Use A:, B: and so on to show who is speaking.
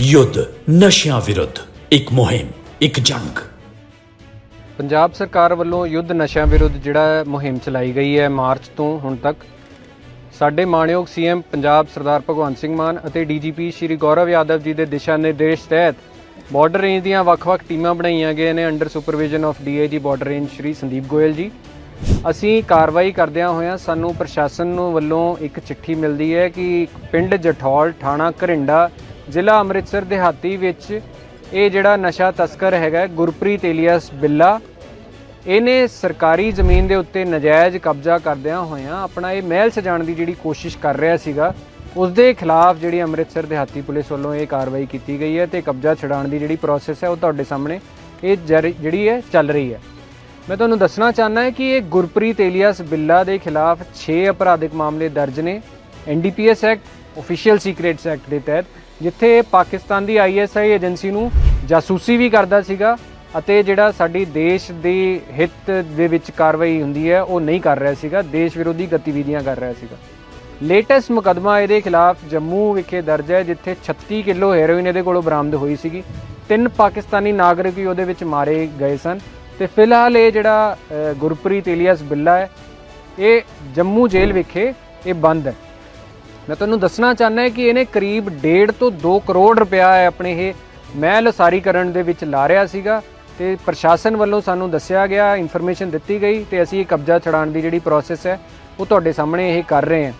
A: ਯੁੱਧ, ਨਸ਼ਿਆਂ ਵਿਰੁੱਧ, ਇੱਕ ਮੁਹਿੰਮ, ਇੱਕ ਜੰਗ।
B: ਪੰਜਾਬ ਸਰਕਾਰ ਵੱਲੋਂ ਯੁੱਧ, ਨਸ਼ਿਆਂ ਵਿਰੁੱਧ ਜਿਹੜਾ ਮੁਹਿੰਮ ਚਲਾਈ ਗਈ ਹੈ ਮਾਰਚ ਤੋਂ ਹੁਣ ਤੱਕ। ਸਾਡੇ ਮਾਣਯੋਗ ਸੀਐਮ ਪੰਜਾਬ ਸਰਦਾਰ ਭਗਵੰਤ ਸਿੰਘ ਮਾਨ ਅਤੇ ਡੀਜੀਪੀ ਸ਼੍ਰੀ ਗੌਰਵ ਯਾਦਵ ਜੀ ਦੇ ਦਿਸ਼ਾ ਨਿਰਦੇਸ਼ ਤਹਿਤ ਬਾਰਡਰ ਰੇਂਜ ਦੀਆਂ ਵੱਖ-ਵੱਖ ਟੀਮਾਂ ਬਣਾਈਆਂ ਗਈਆਂ ਨੇ under supervision of DIG border range Shri Sandeep Goyal ji. ਅਸੀਂ ਕਾਰਵਾਈ ਕਰਦਿਆਂ ਹੋਇਆਂ ਸਾਨੂੰ ਪ੍ਰਸ਼ਾਸਨ ਨੂੰ ਵੱਲੋਂ ਇੱਕ ਚਿੱਠੀ ਮਿਲਦੀ ਹੈ ਕਿ ਪਿੰਡ ਜਠੌਲ, ਥਾਣਾ ਘਰਿੰਡਾ ਜ਼ਿਲ੍ਹਾ ਅੰਮ੍ਰਿਤਸਰ ਦਿਹਾਤੀ ਵਿੱਚ ਇਹ ਜਿਹੜਾ ਨਸ਼ਾ ਤਸਕਰ ਹੈਗਾ ਗੁਰਪ੍ਰੀਤ ਏਲੀਅਸ ਬਿੱਲਾ, ਇਹਨੇ ਸਰਕਾਰੀ ਜ਼ਮੀਨ ਦੇ ਉੱਤੇ ਨਜਾਇਜ਼ ਕਬਜ਼ਾ ਕਰਦਿਆਂ ਹੋਇਆਂ ਆਪਣਾ ਇਹ ਮਹਿਲ ਸਜਾਉਣ ਦੀ ਜਿਹੜੀ ਕੋਸ਼ਿਸ਼ ਕਰ ਰਿਹਾ ਸੀਗਾ ਉਸ ਦੇ ਖਿਲਾਫ ਜਿਹੜੀ ਅੰਮ੍ਰਿਤਸਰ ਦਿਹਾਤੀ ਪੁਲਿਸ ਵੱਲੋਂ ਇਹ ਕਾਰਵਾਈ ਕੀਤੀ ਗਈ ਹੈ ਤੇ ਕਬਜ਼ਾ ਛਡਾਉਣ ਦੀ ਜਿਹੜੀ ਪ੍ਰੋਸੈਸ ਹੈ ਉਹ ਤੁਹਾਡੇ ਸਾਹਮਣੇ ਇਹ ਜਰ- ਜਿਹੜੀ ਹੈ ਚੱਲ ਰਹੀ ਹੈ। ਮੈਂ ਤੁਹਾਨੂੰ ਦੱਸਣਾ ਚਾਹੁੰਦਾ ਹਾਂ ਕਿ ਇਹ ਗੁਰਪ੍ਰੀਤ ਏਲੀਅਸ ਬਿੱਲਾ ਦੇ ਖਿਲਾਫ 6 ਅਪਰਾਧਿਕ ਮਾਮਲੇ ਦਰਜ ਨੇ NDPS act official secrets act ਦੇ ਤਹਿਤ, ਜਿੱਥੇ ਇਹ ਪਾਕਿਸਤਾਨ ਦੀ ਆਈਐਸਆਈ ਏਜੰਸੀ ਨੂੰ ਜਾਸੂਸੀ ਵੀ ਕਰਦਾ ਸੀਗਾ ਅਤੇ ਜਿਹੜਾ ਸਾਡੀ ਦੇਸ਼ ਦੇ ਹਿੱਤ ਦੇ ਵਿੱਚ ਕਾਰਵਾਈ ਹੁੰਦੀ ਹੈ, ਉਹ ਨਹੀਂ ਕਰ ਰਿਹਾ ਸੀਗਾ, ਦੇਸ਼ ਵਿਰੋਧੀ ਗਤੀਵਿਧੀਆਂ ਕਰ ਰਿਹਾ ਸੀਗਾ। ਲੇਟੈਸਟ ਮੁਕਦਮਾ ਇਹਦੇ ਖਿਲਾਫ ਜੰਮੂ ਵਿਖੇ ਦਰਜ ਹੈ, ਜਿੱਥੇ 36 ਕਿਲੋ ਹੈਰੋਇਨ ਇਹਦੇ ਕੋਲੋਂ ਬਰਾਮਦ ਹੋਈ ਸੀਗੀ। ਤਿੰਨ ਪਾਕਿਸਤਾਨੀ ਨਾਗਰਿਕ ਵੀ ਉਹਦੇ ਵਿੱਚ ਮਾਰੇ ਗਏ ਸਨ। ਤੇ ਫਿਲਹਾਲ ਇਹ ਜਿਹੜਾ ਗੁਰਪ੍ਰੀਤ ਇਲੀਅਸ ਬਿੱਲਾ ਹੈ, ਇਹ ਜੰਮੂ ਜੇਲ੍ਹ ਵਿਖੇ ਇਹ ਬੰਦ ਹੈ। ਮੈਂ ਤੁਹਾਨੂੰ ਦੱਸਣਾ ਚਾਹੁੰਦਾ ਕਿ ਇਹਨੇ ਕਰੀਬ 1.5 ਤੋਂ 2 ਕਰੋੜ ਰੁਪਇਆ ਆਪਣੇ ਇਹ ਮਹਿਲ ਉਸਾਰੀਕਰਨ ਦੇ ਵਿੱਚ ਲਾ ਰਿਹਾ ਸੀਗਾ ਤੇ ਪ੍ਰਸ਼ਾਸਨ ਵੱਲੋਂ ਸਾਨੂੰ ਦੱਸਿਆ ਗਿਆ, ਇਨਫੋਰਮੇਸ਼ਨ ਦਿੱਤੀ ਗਈ ਤੇ ਅਸੀਂ ਇਹ ਕਬਜ਼ਾ ਛਡਾਉਣ ਦੀ ਜਿਹੜੀ ਪ੍ਰੋਸੈਸ ਹੈ, ਉਹ ਤੁਹਾਡੇ ਸਾਹਮਣੇ ਇਹ ਕਰ ਰਹੇ ਹਾਂ।